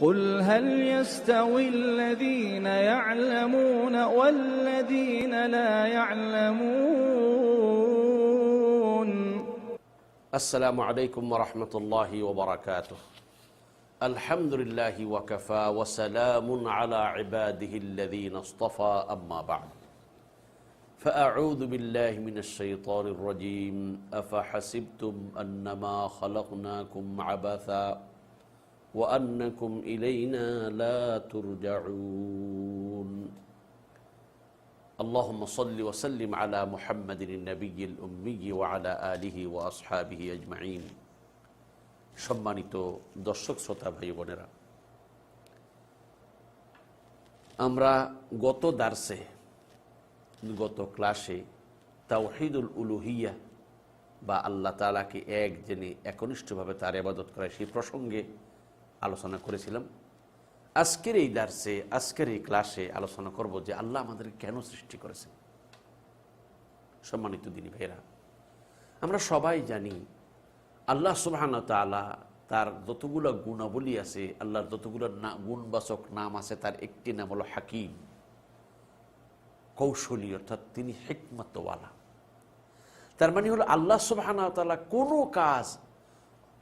قل هل يستوي الذين يعلمون والذين لا يعلمون؟ السلام عليكم ورحمة الله وبركاته. الحمد لله وكفى وسلام على عباده الذين اصطفى أما بعد. فأعوذ بالله من الشيطان الرجيم. أفحسبتم أنما خلقناكم عبثا وأنكم إلينا لا ترجعون اللهم صل وسلم على محمد النبي الأمي وعلى آله وأصحابه أجمعين সম্মানিত দর্শক শ্রোতা ভাই বোনেরা আমরা গত দার্সে গত ক্লাসে তাওহিদুল উলুহিয়া বা আল্লাহ তালাকে এক জেনে একনিষ্ঠভাবে তার আবাদত করা সেই প্রসঙ্গে আলোচনা করেছিলাম। আজকের এই দার্সে, আজকের এই ক্লাসে আলোচনা করব যে আল্লাহ আমাদেরকে কেন সৃষ্টি করেছেন। সম্মানিত দিনী ভাইরা আমরা সবাই জানি আল্লাহ সুবাহান তালা তার যতগুলো গুণাবলী আছে, আল্লাহর যতগুলো না, গুণবাচক নাম আছে, তার একটি নাম হলো হাকিম। কৌশলী, অর্থাৎ তিনি হেকমতওয়ালা। তার মানে হলো আল্লাহ সুবাহান তালা কোনো কাজ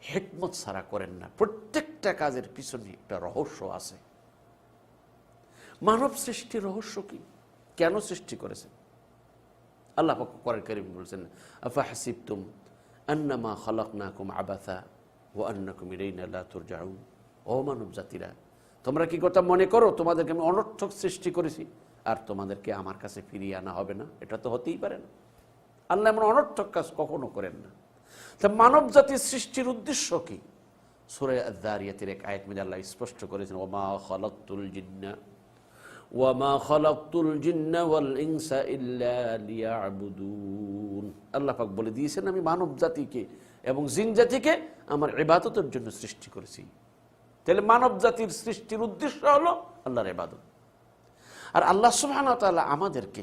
হেকমত ছাড়া করেন না। প্রত্যেকটা কাজের পিছনে একটা রহস্য আছে। মানব সৃষ্টির রহস্য কি? কেন সৃষ্টি করেছেন? আল্লাহ করেন করিম বলছেন, আফা হাসিবতুম আন্নামা খলকনাকুম আবাথা ও আন্নাকুম ইরাইনা লা তুরজাউন। ও মানব জাতিরা, তোমরা কি কথা মনে করো? তোমাদেরকে আমি অনর্থক সৃষ্টি করেছি, আর তোমাদেরকে আমার কাছে ফিরিয়ে আনা হবে না? এটা তো হতেই পারে না। আল্লাহ এমন অনর্থক কাজ কখনো করেন না। তা মানব জাতির সৃষ্টির উদ্দেশ্য কি? সুরে এক আল্লাহ স্পষ্ট করেছেন, ওমা খলকতুল জিন্না ওয়াল ইনসা ইল্লা বলে দিয়েছেন, আমি মানব জাতিকে এবং জিন জাতিকে আমার ইবাদতের জন্য সৃষ্টি করেছি। তাহলে মানব জাতির সৃষ্টির উদ্দেশ্য হলো আল্লাহর ইবাদত। আর আল্লাহ সুবহানাহু আমাদেরকে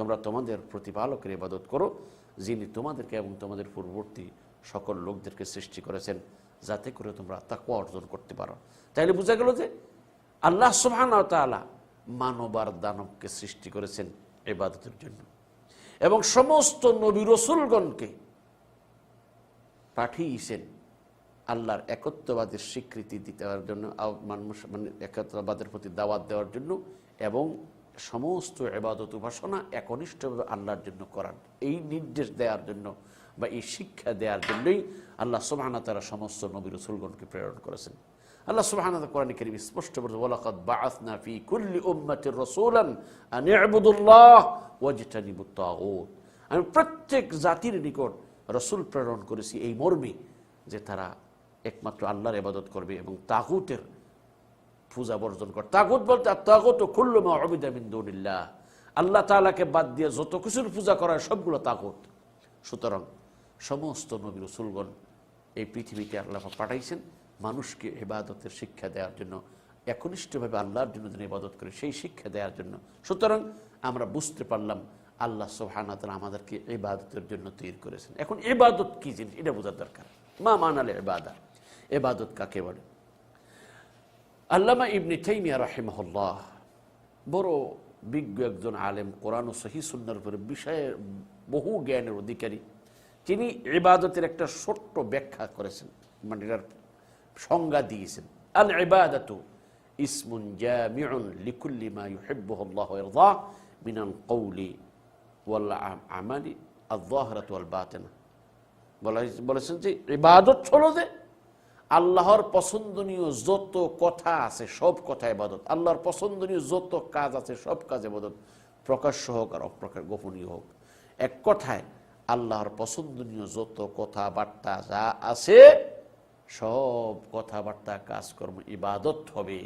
তোমরা তোমাদের প্রতিপালকের ইবাদত করো, যিনি তোমাদেরকে এবং তোমাদের পূর্ববর্তী সকল লোকদেরকে সৃষ্টি করেছেন, যাতে করে তোমরা তাকুয়া অর্জন করতে পারো। তাইলে বোঝা গেল যে আল্লাহ সুবহান তাআলা মানব আর দানবকে সৃষ্টি করেছেন এবাদতের জন্য। এবং সমস্ত নবী রসুলগণকে পাঠিয়েছেন আল্লাহর একত্ববাদের স্বীকৃতি দিতে দেওয়ার জন্য মানে একত্ববাদের প্রতি দাওয়াত দেওয়ার জন্য এবং সমস্ত এবাদত উপাসনা একনিষ্ঠভাবে আল্লাহর জন্য করার, এই নির্দেশ দেওয়ার জন্য বা এই শিক্ষা দেওয়ার জন্যই আল্লাহ সুবাহানা তারা সমস্ত নবী রসুলগণকে প্রেরণ করেছেন। আল্লাহ সুবাহানা কোরআন করিম স্পষ্ট বলছে, ওয়ালাকাদ ফি কুল্লি উম্মাতির রাসূলান আন ইবুদুল্লাহ ওয়াজতানিবুত তাগুত। আমি প্রত্যেক জাতির নিকট রসুল প্রেরণ করেছি এই মর্মে যে তারা একমাত্র আল্লাহর ইবাদত করবে এবং তাগুতের পূজা বর্জন করে। তাগুত বলতে তাগুত খুল্লুমা অবিদামিন্দুল্লাহ আল্লাহ তালাকে বাদ দিয়ে যত কিছুর পূজা করা সবগুলো তাগুত। সুতরাং সমস্ত নবী রসুলগণ এই পৃথিবীতে আল্লাহ পাঠাইছেন মানুষকে ইবাদতের শিক্ষা দেওয়ার জন্য, একনিষ্ঠভাবে আল্লাহর জন্য যেন ইবাদত করে সেই শিক্ষা দেওয়ার জন্য। সুতরাং আমরা বুঝতে পারলাম আল্লাহ সোহানাতলা আমাদেরকে ইবাদতের জন্য তৈরি করেছেন। এখন ইবাদত কি জিনিস? এটা বোঝার দরকার। মা মানালে এবাদা এবাদত কাকে বলে? আল্লামা ইবনি তাইমিয়া রাহিমাহুল্লাহ, বড় বিজ্ঞ একজন আলেম, কোরআন ও সহি সুন্নার বিষয়ে বহু জ্ঞানের অধিকারী। তিনি ইবাদতের একটা ছোট্ট ব্যাখ্যা করেছেন মানে এটার সংজ্ঞা দিয়েছেন। আল ইবাদাতু ইসমুন জামিউন লিকুল্লি মা ইউহিব্বুহু আল্লাহু ওয়া মিনাল কওলি ওয়াল আমালি আয-যাহিরাত ওয়াল বাতিনা। বলেছেন যে ইবাদত হলো যে আল্লাহর পছন্দনীয় যত কথা আছে, সব কথা এবাদত আল্লাহর পছন্দনীয় যত কাজ আছে, সব কাজ এবাদত প্রকাশ্য হোক আর অপ্রকাশ গোপনীয় হোক। এক কথায়, আল্লাহর পছন্দনীয় যত কথাবার্তা যা আছে, সব কথাবার্তা, কাজকর্ম ইবাদত হবে।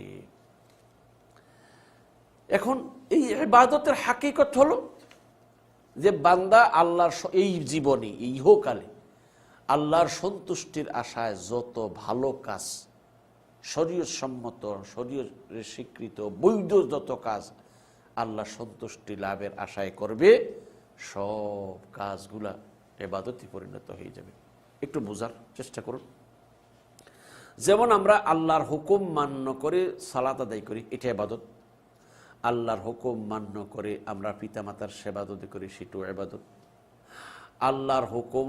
এখন এই ইবাদতের হাকিকত হলো যে বান্দা আল্লাহর এই জীবনে ইহকালে আল্লাহর সন্তুষ্টির আশায় যত ভালো কাজ শরীয় সম্মত শরীয় স্বীকৃত, বৈধ যত কাজ আল্লাহ সন্তুষ্টি লাভের আশায় করবে, সব কাজগুলা এবাদতে পরিণত হয়ে যাবে। একটু বোঝার চেষ্টা করুন। যেমন আমরা আল্লাহর হুকুম মান্য করে সালাত আদায় করি, এটা এবাদত। আল্লাহর হুকুম মান্য করে আমরা পিতামাতার সেবা যদি করি, সেটাও এবাদত। আল্লাহর হুকুম,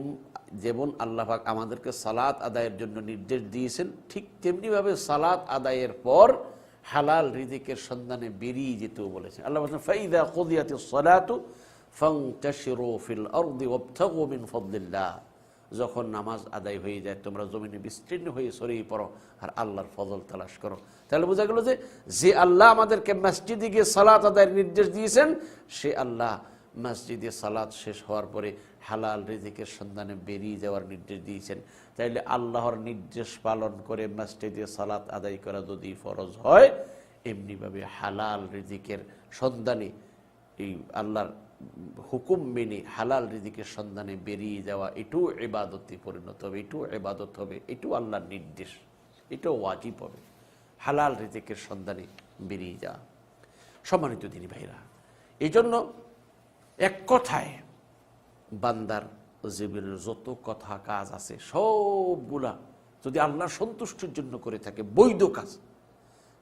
যেমন আল্লাহফাক আমাদেরকে সালাত আদায়ের জন্য নির্দেশ দিয়েছেন, ঠিক তেমনিভাবে সালাত আদায়ের পর হালাল রিজিকের সন্ধানে বেরিয়ে যেতেও বলেছেন। আল্লাহ ফাইদা সালাতু যখন নামাজ আদায় হয়ে যায়, তোমরা জমিনে বিস্তীর্ণ হয়ে সরিয়ে পড়ো আর আল্লাহর ফজল তালাশ করো। তাহলে বোঝা গেল যে যে আল্লাহ আমাদেরকে মসজিদে গিয়ে সালাত আদায়ের নির্দেশ দিয়েছেন, সে আল্লাহ মসজিদে সালাত শেষ হওয়ার পরে হালাল রিজিকের সন্ধানে বেরিয়ে যাওয়ার নির্দেশ দিয়েছেন। তাইলে আল্লাহর নির্দেশ পালন করে মসজিদে সালাত আদায় করা যদি ফরজ হয়, এমনিভাবে হালাল রিজিকের সন্ধানে, এই আল্লাহর হুকুম মেনে হালাল রিজিকের সন্ধানে বেরিয়ে যাওয়া এটাও এবাদতে পরিণত হবে এটাও এবাদত হবে এটাও আল্লাহর নির্দেশ এটাও ওয়াজিব হবে। হালাল রিজিকের সন্ধানে বেরিয়ে যাওয়া। সম্মানিত দিনী ভাইরা এই জন্য এক কথায় বান্দার জীবনের যত কথা কাজ আছে সবগুলা যদি আল্লাহর সন্তুষ্টির জন্য করে থাকে বৈধ কাজ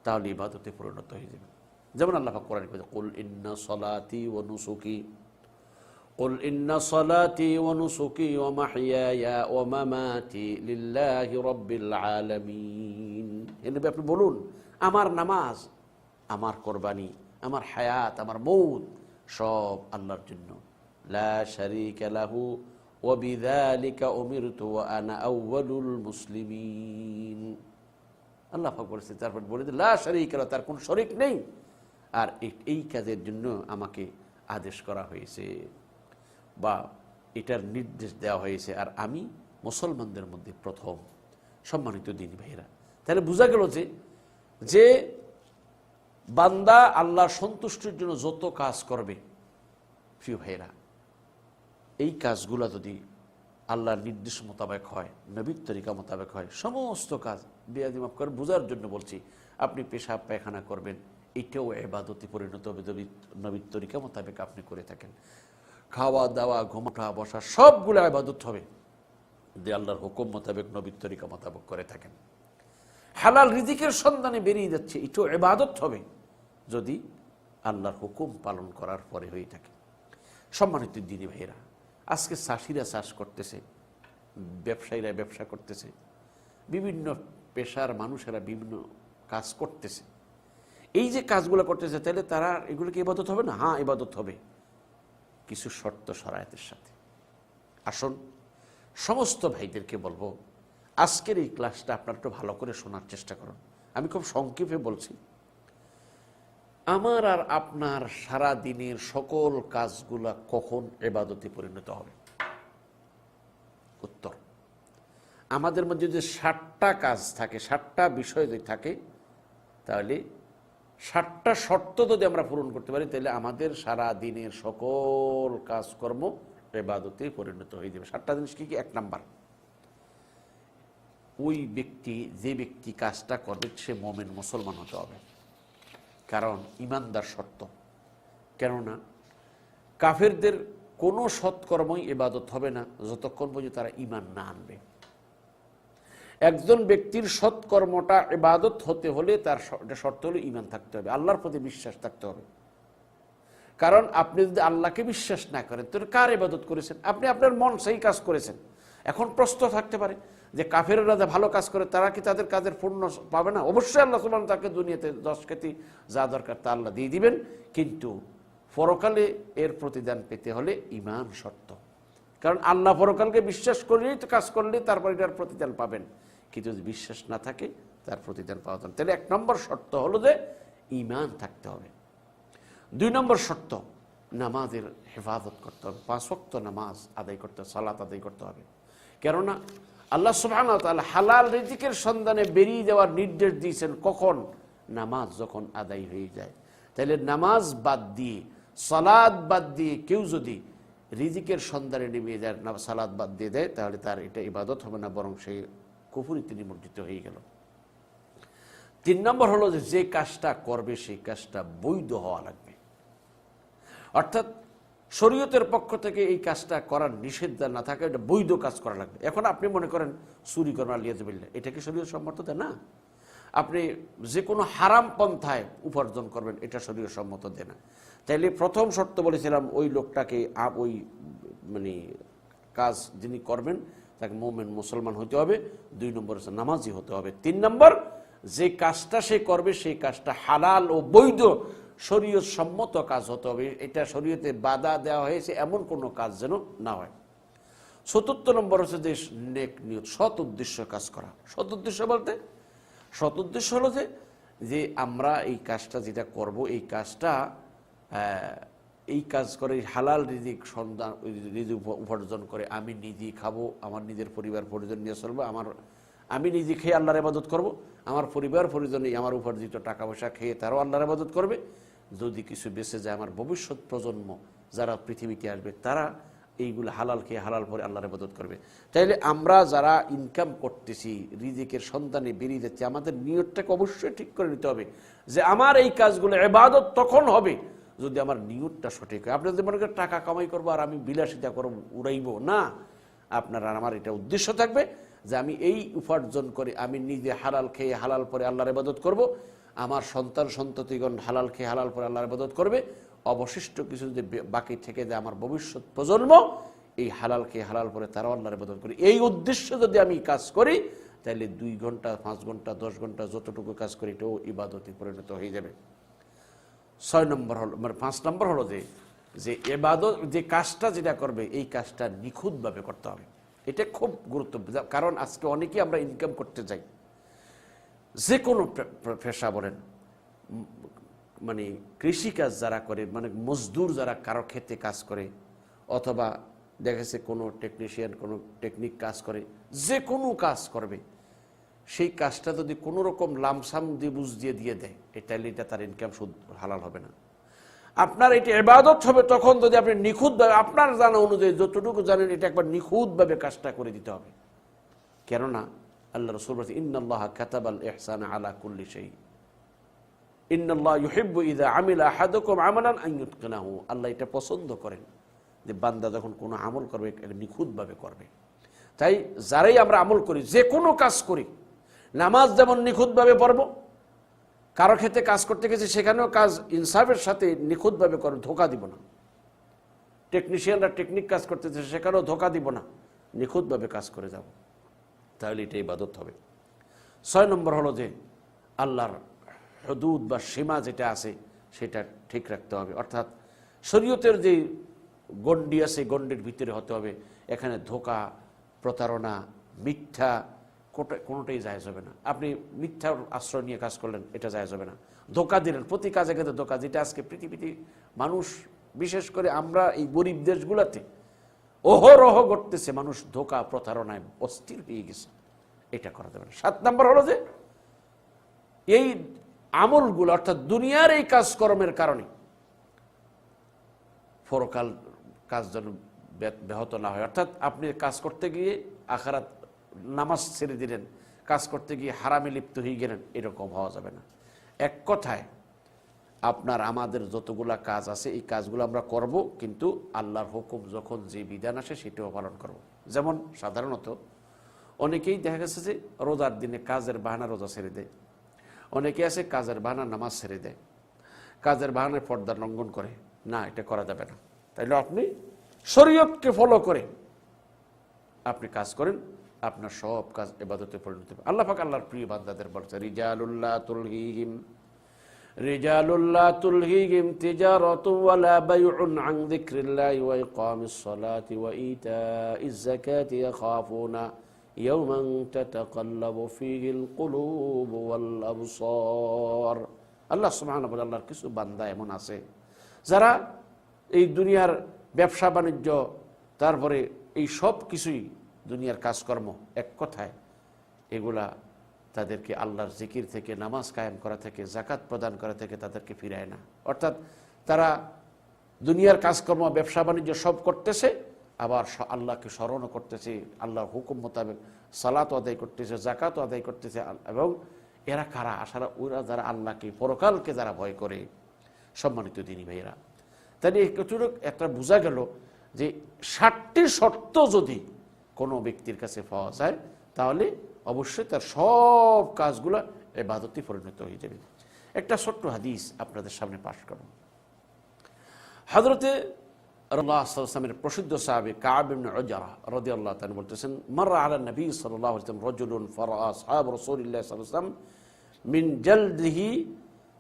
তাহলে ইবাদতে পরিণত হয়ে যাবে যেমন আল্লাহ পাক কোরআনে বলেছে কুল ইন্না সলাতি ওয়া নুসুকি قل إن صلاتي ونسكي ومحياي ومماتي لله رب العالمين এ নবী আপনি বলুন আমার নামাজ আমার কোরবানি আমার হায়াত আমার মৌত সব আল্লাহর জন্য লা শারীকা লাহু, ওয়া বিযালিকা উমিরতু, ওয়া মুসলিমিন। আল্লাহ পাক তারপর বলে লা শারীকা লাহু, তার কোনো শরিক নেই। আর এই- এই কাজের জন্য আমাকে আদেশ করা হয়েছে। বা এটার নির্দেশ দেওয়া হয়েছে, আর আমি মুসলমানদের মধ্যে প্রথম সম্মানিত দিন ভাইরা তাহলে বোঝা গেল যে যে বান্দা আল্লাহ সন্তুষ্টির জন্য যত কাজ করবে, প্রিয় ভাইরা এই কাজগুলো যদি আল্লাহর নির্দেশ মোতাবেক হয়, নবীর তরিকা মোতাবেক হয়, সমস্ত কাজ বেয়াদি মাফ করে বোঝার জন্য বলছি, আপনি পেশাব পায়খানা করবেন, এটাও এবাদতে পরিণত হবে নবী নবীর তরিকা মোতাবেক আপনি করে থাকেন। খাওয়া দাওয়া ঘুমাটা, বসা, সবগুলো আবাদত হবে যদি আল্লাহর হুকুম মোতাবেক নবীর তরিকা মোতাবেক করে থাকেন। হালাল রিজিকের সন্ধানে বেরিয়ে যাচ্ছে, এটাও এবাদত হবে যদি আল্লাহর হুকুম পালন করার পরে হয়ে থাকে। সম্মানিত দিনী ভাইয়েরা আজকে চাষিরা চাষ করতেছে, ব্যবসায়ীরা ব্যবসা করতেছে, বিভিন্ন পেশার মানুষেরা বিভিন্ন কাজ করতেছে। এই যে কাজগুলো করতেছে, তাহলে তারা এগুলো কি ইবাদত হবে না? হ্যাঁ ইবাদত হবে। কিছু শর্ত সরায়তের সাথে। আসুন, সমস্ত ভাইদেরকে বলব, আজকের এই ক্লাসটা আপনার একটু ভালো করে শোনার চেষ্টা করুন। আমি খুব সংক্ষেপে বলছি। আমার আর আপনার সারা দিনের সকল কাজগুলা কখন এবাদতে পরিণত হবে? উত্তর, আমাদের মধ্যে যদি ষাটটা কাজ থাকে ষাটটা বিষয় যদি থাকে, তাহলে ষাটটা শর্ত যদি আমরা পূরণ করতে পারি, তাহলে আমাদের সারা দিনের সকল কাজকর্ম এবাদতে পরিণত হয়ে যাবে। ষাটটা জিনিস কি কি? এক নাম্বার, ওই ব্যক্তি, যে ব্যক্তি কাজটা করবে, সে মোমেন মুসলমান হতে হবে। কারণ ইমানদার শর্ত। কেননা কাফেরদের কোনো সৎকর্মই এবাদত হবে না যতক্ষণ পর্যন্ত তারা ইমান না আনবে। একজন ব্যক্তির সৎকর্মটা এবাদত হতে হলে তার শর্ত হলে ইমান থাকতে হবে, আল্লাহর প্রতি বিশ্বাস থাকতে হবে। কারণ আপনি যদি আল্লাহকে বিশ্বাস না করেন তাহলে কার ইবাদত করেছেন? আপনি আপনার মন সেই কাজ করেছেন। এখন প্রশ্ন থাকতে পারে যে কাফেররা যে ভালো কাজ করে, তারা কি তাদের কাজের পূর্ণ পাবে না? অবশ্যই আল্লাহ সুবহান তাকে দুনিয়াতে দশ খ্যাতি যা দরকার তা আল্লাহ দিয়ে দিবেন। কিন্তু পরকালে এর প্রতিদান পেতে হলে ইমান শর্ত। কারণ আল্লাহ পরকালকে বিশ্বাস করলেই তো কাজ করলে তারপর এটার প্রতিদান পাবেন। কিন্তু যদি বিশ্বাস না থাকে, তার প্রতিদান পাওয়া যাবে তাহলে এক নম্বর শর্ত হলো যে ইমান থাকতে হবে। দুই নম্বর শর্ত, নামাজের হেফাজত করতে হবে। পাঁচ নামাজ আদায় করতে হবে, সালাত আদায় করতে হবে। কেননা আল্লাহ সুবহান হালাল রিজিকের সন্ধানে বেরিয়ে যাওয়ার নির্দেশ দিয়েছেন কখন? নামাজ যখন আদায় হয়ে যায়। তাহলে নামাজ বাদ দিয়ে সালাদ বাদ দিয়ে কেউ যদি রিজিকের সন্ধানে নেমে যায় না সালাদ বাদ দিয়ে দেয়, তাহলে তার এটা ইবাদত হবে না, বরং সেই কুফুরিতে নিমজ্জিত হয়ে গেল। তিন নম্বর হলো যে কাজটা করবে, সেই কাজটা বৈধ হওয়া লাগবে। অর্থাৎ শরীয়তের পক্ষ থেকে এই কাজটা করার নিষেধ না থাকে, এটা বৈধ কাজ করা লাগবে। এখন আপনি মনে করেন চুরি করেন আলিয়াজবিল্লা এটা কি শরীয় সম্মত না। আপনি যে কোনো হারাম পন্থায় উপার্জন করবেন, এটা শরীয় সম্মত দেয় না। তাইলে প্রথম শর্ত বলেছিলাম, ওই লোকটাকে ওই মানে কাজ যিনি করবেন, তাকে মোমেন মুসলমান হতে হবে। দুই নম্বর হচ্ছে নামাজি হতে হবে। তিন নম্বর, যে কাজটা সে করবে সেই কাজটা হালাল ও বৈধ শরীয়ত সম্মত কাজ হতে হবে। এটা শরীয়তে বাধা দেওয়া হয়েছে, এমন কোনো কাজ যেন না হয়। চতুর্থ নম্বর হচ্ছে যে নেক নিয়ত, সৎ উদ্দেশ্য কাজ করা। সৎ উদ্দেশ্য বলতে, সৎ উদ্দেশ্য হলো যে যে আমরা এই কাজটা যেটা করব, এই কাজটা এই কাজ করে হালাল রিজিক সন্ধান, রিজিক উপার্জন করে আমি নিজেই খাব, আমার নিজের পরিবার পরিজন নিয়ে চলবো, আমার, আমি নিজে খেয়ে আল্লাহর ইবাদত করব, আমার পরিবার পরিজন আমার উপার্জিত টাকা পয়সা খেয়ে তারাও আল্লাহর ইবাদত করবে। যদি কিছু বেঁচে যায়, আমার ভবিষ্যৎ প্রজন্ম যারা পৃথিবীতে আসবে, তারা এইগুলো হালাল খেয়ে হালাল পরে আল্লাহর ইবাদত করবে। তাইলে আমরা যারা ইনকাম করতেছি, রিজিকের সন্তানে বেরিয়ে যাচ্ছে, আমাদের নিয়তটাকে অবশ্যই ঠিক করে নিতে হবে যে আমার এই কাজগুলো এবাদত তখন হবে যদি আমার নিয়তটা সঠিক হয়। আপনি যদি মনে করেন টাকা কামাই করব আর আমি বিলাসিতা করব উড়াইব, না। আপনার আমার এটা উদ্দেশ্য থাকবে যে আমি এই উপার্জন করে আমি নিজে হালাল খেয়ে হালাল পরে আল্লাহর ইবাদত করব। আমার সন্তান সন্ততিগণ হালাল খেয়ে হালাল পরে আল্লাহর ইবাদত করবে। অবশিষ্ট কিছু যদি বাকি থেকে যায় আমার ভবিষ্যৎ প্রজন্ম, এই হালাল খেয়ে হালাল পরে তারাও আল্লাহর ইবাদত করি। এই উদ্দেশ্যে যদি আমি কাজ করি, তাহলে দুই ঘণ্টা, পাঁচ ঘণ্টা, দশ ঘণ্টা যতটুকু কাজ করি, এটাও ইবাদতে পরিণত হয়ে যাবে। ছয় নম্বর হলো মানে পাঁচ নম্বর হলো যে যে এবাদত যে কাজটা যেটা করবে, এই কাজটা নিখুঁতভাবে করতে হবে। এটা খুব গুরুত্বপূর্ণ, কারণ আজকে অনেকেই আমরা ইনকাম করতে যাই যে কোনো পেশা বলেন মানে কৃষিকাজ যারা করে মানে মজদুর যারা কারও ক্ষেত্রে কাজ করে, অথবা দেখেছে কোনো টেকনিশিয়ান কোনো টেকনিক কাজ করে, যে কোনো কাজ করবে, সেই কাজটা যদি কোনো রকম লামসাম দিয়ে বুঝ দিয়ে দিয়ে দেয় তাহলে এটা তার ইনকাম সুদ হালাল হবে না। আপনার এটা এবাদত হবে, তখন যদি আপনি নিখুঁতভাবে, আপনার জানা অনুযায়ী, যতটুকু জানেন, এটা একবার নিখুঁতভাবে কাজটা করে দিতে হবে। কেননা আল্লাহ রসুল বলছে, ইন্নাল্লাহ কাতাবাল ইহসান আলা কুল্লি সেই ইন্নাল্লাহ ইউহিব্বু ইদা আমিলা আহাদুকুম আমালান আন ইউতকিনাহু। আল্লাহ এটা পছন্দ করেন যে বান্দা যখন কোনো আমল করবে নিখুঁতভাবে করবে। তাই যারাই আমরা আমল করি, যে কোনো কাজ করি, নামাজ যেমন নিখুঁতভাবে পড়ব, কারও ক্ষেত্রে কাজ করতে গেছি, সেখানেও কাজ ইনসাফের সাথে নিখুঁতভাবে করব ধোকা দিব না। টেকনিশিয়ানরা টেকনিক কাজ করতেছে, সেখানেও ধোকা দিব না, নিখুঁতভাবে কাজ করে যাব। তাহলে এটা ইবাদত হবে। ছয় নম্বর হলো যে, আল্লাহর হদুদ বা সীমা যেটা আছে, সেটা ঠিক রাখতে হবে। অর্থাৎ শরীয়তের যে গণ্ডি আছে গণ্ডির ভিতরে হতে হবে। এখানে ধোকা, প্রতারণা, মিথ্যা কোনোটাই জায়জ হবে না। আপনি মিথ্যার আশ্রয় নিয়ে কাজ করলেন, এটা জায়জ হবে না। ধোকা দিলেন, প্রতি কাজে কিন্তু ধোকা। যেটা আজকে পৃথিবীতে মানুষ, বিশেষ করে আমরা এই গরিব দেশগুলোতে অহরহ ঘটতেছে, মানুষ ধোকা প্রতারণায় অস্থির হয়ে গেছে। এটা করা যাবে না। সাত নম্বর হলো যে, এই আমলগুলো, অর্থাৎ দুনিয়ার এই কাজকর্মের কারণে পরকাল কাজ যেন ব্যাহত না হয়। অর্থাৎ আপনি কাজ করতে গিয়ে আখারাত নামাজ ছেড়ে দিলেন, কাজ করতে গিয়ে হারামে লিপ্ত হয়ে গেলেন, এরকম হওয়া যাবে না। এক কথায় আপনার আমাদের যতগুলা কাজ আছে, এই কাজগুলো আমরা করব, কিন্তু আল্লাহর হুকুম যখন যে বিধান আসে সেটাও পালন করব। যেমন সাধারণত অনেকেই দেখা গেছে যে রোজার দিনে কাজের বাহানা রোজা ছেড়ে দেয়। অনেকে আছে কাজের বাহানা নামাজ ছেড়ে দেয়। কাজের বাহানায় পর্দা লঙ্ঘন করে। না, এটা করা যাবে না। তাইলে আপনি শরীয়তকে ফলো করে আপনি কাজ করেন, আপনার সব কাজ এবাদতে পরিণত হবে। আল্লাহ পাক আল্লাহর প্রিয় বান্দাদের বলছে, রিজালুল্লাহ তুলহিহিম। তুলহিহিম তিজারাতু ওয়ালা বাইউন আন যিকরিল্লাহি ওয়া ইকামিস সালাতি ওয়া ইতাইজ যাকাতি ইয়াখাফুনা ইয়াওমান তাতাকাল্লাবু ফীহিল কুলুবু ওয়াল আবসার। আল্লাহ ওয়া তাআলার কিছু বান্দা এমন আছে যারা এই দুনিয়ার ব্যবসা বাণিজ্য, তারপরে এই সব কিছুই দুনিয়ার কাজকর্ম এক কথায় এগুলা তাদেরকে আল্লাহর জিকির থেকে, নামাজ কায়েম করা থেকে জাকাত প্রদান করা থেকে তাদেরকে ফিরায় না। অর্থাৎ তারা দুনিয়ার কাজকর্ম, ব্যবসা, বাণিজ্য সব করতেছে, আবার আল্লাহকে স্মরণও করতেছে, আল্লাহর হুকুম মোতাবেক সালাত আদায় করতেছে জাকাতও আদায় করতেছে এবং এরা কারা? আসারা ওরা যারা আল্লাহকে, পরকালকে যারা ভয় করে। সম্মানিত দিনী ভাইয়েরা, তাহলে একটু একটা বোঝা গেল যে ষাটটি শর্ত যদি কোনো ব্যক্তির কাছে পাওয়া যায়, তাহলে অবশ্যই তার সব কাজগুলো এবাদতে পরিণত হয়ে যাবে। একটা ছোট্ট হাদিস আপনাদের সামনে পাশ করুন হজরতে রসুলের প্রসিদ্ধ সাহাবি কাবিন অজারা রদি আল্লাহ তান বলতেছেন, মাররা আলা নবী সাল্লাহ রজুলুন ফরা সাহাব রসুল্লাহ সাল্লাম মিন জলদিহি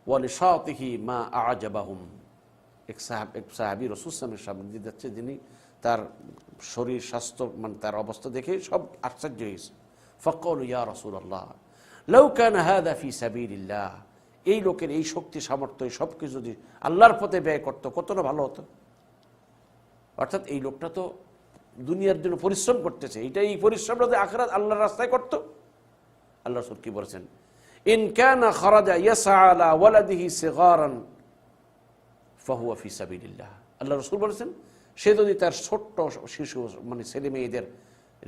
ওয়ালিশাতিহি মা আজাবাহুম। এক সাহাব, এক সাহাবি রসুলামের সামনে দিয়ে যাচ্ছে, যিনি তার শরীর, স্বাস্থ্য মানে তার অবস্থা দেখে সব আশ্চর্য হয়েছে। ফকল ইয়া রসুল আল্লাহ লৌকান হাদা ফি সাবিল্লাহ এই লোকের এই শক্তি, সামর্থ্য সব কিছু যদি আল্লাহর পথে ব্যয় করতো, কত না ভালো হতো? অর্থাৎ এই লোকটা তো দুনিয়ার জন্য পরিশ্রম করতেছে। এইটা এই পরিশ্রমটা যদি আখরাত আল্লাহর রাস্তায় করতো? আল্লাহ রসুল কি বলেছেন? ইন কানা খরাজা ইয়াসা আলা ওয়ালাদিহি সিগারান ফাহুয়া ফি আল্লাহ রসুল বলেছেন, সে যদি তার ছোট্ট শিশু মানে ছেলে মেয়েদের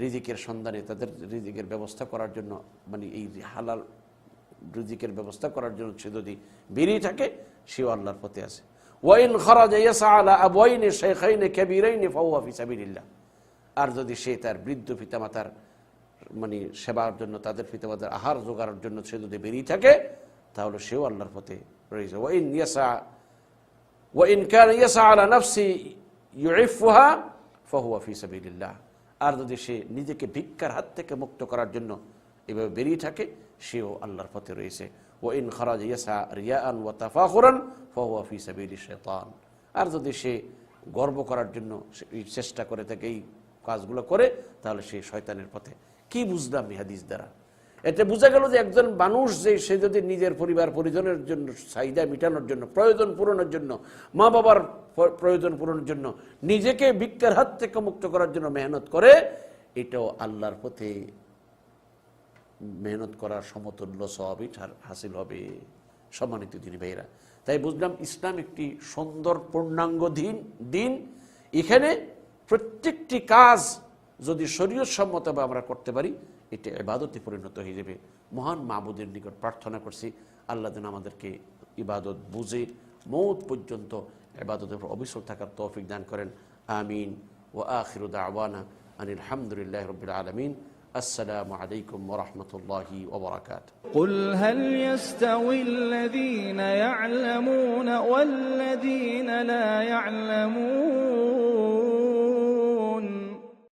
রিজিকের সন্ধানে তাদের রিজিকের ব্যবস্থা করার জন্য মানে এই হালাল রিজিকের ব্যবস্থা করার জন্য সে যদি বেরিয়ে থাকে, সেও আল্লাহর পথে আছে। ওয়াইন খরাজা ইয়াসা আলা আবওয়াইনি শাইখাইনি কাবীরাইনি আর যদি সে তার বৃদ্ধ পিতামাতার মানে সেবার জন্য, তাদের পিতামাতার আহার জোগাড়ের জন্য সে যদি বেরিয়ে থাকে, তাহলে সেও আল্লাহর পথে রয়েছে। ওয়াইন ইয়াসা ওয়াইন কান ইয়াসা আলা নাফসি ইউইফুহা ফাহুয়া ফি সাবিলিল্লাহ। আর যদি সে নিজেকে ভিক্ষার হাত থেকে মুক্ত করার জন্য এভাবে বেরিয়ে থাকে, সেও আল্লাহর পথে রয়েছে। ও ইন খরাজ ইয়াসা রিয়ান ওয়া তাফাখুরান ফাহুয়া ফি সাবিলি আর যদি সে গর্ব করার জন্য চেষ্টা করে থাকে এই কাজগুলো করে, তাহলে সে শয়তানের পথে। কি বুঝলাম ইহাদিস হাদিস দ্বারা? এটা বোঝা গেল যে একজন মানুষ যে সে যদি নিজের পরিবার পরিজনের জন্য চাহিদা মেটানোর জন্য, প্রয়োজন পূরণের জন্য, মা বাবার প্রয়োজন পূরণের জন্য নিজেকে ভিক্ষার হাত থেকে মুক্ত করার জন্য মেহনত করে, এটাও আল্লাহর পথে মেহনত করার সমতুল্য সবই হাসিল হবে। সম্মানিত দিনী ভাইরা তাই বুঝলাম ইসলাম একটি সুন্দর পূর্ণাঙ্গ দিন দিন। এখানে প্রত্যেকটি কাজ যদি শরীয়ত সম্মতভাবে আমরা করতে পারি এটা এবাদতে পরিণত হয়ে যাবে মহান মাহবুদের নিকট প্রার্থনা করছি আল্লাহ যেন আমাদেরকে ইবাদত বুঝে মৌত পর্যন্ত এবাদতের উপর অবিচল থাকার তৌফিক দান করেন আমিন ও আখিরুদ আওয়ানা আনিল হামদুলিল্লাহ রবিল আলমিন আসসালামু আলাইকুম ওরহমতুল্লাহি ওবরাকাত قل هل يستوي الذين يعلمون والذين لا يعلمون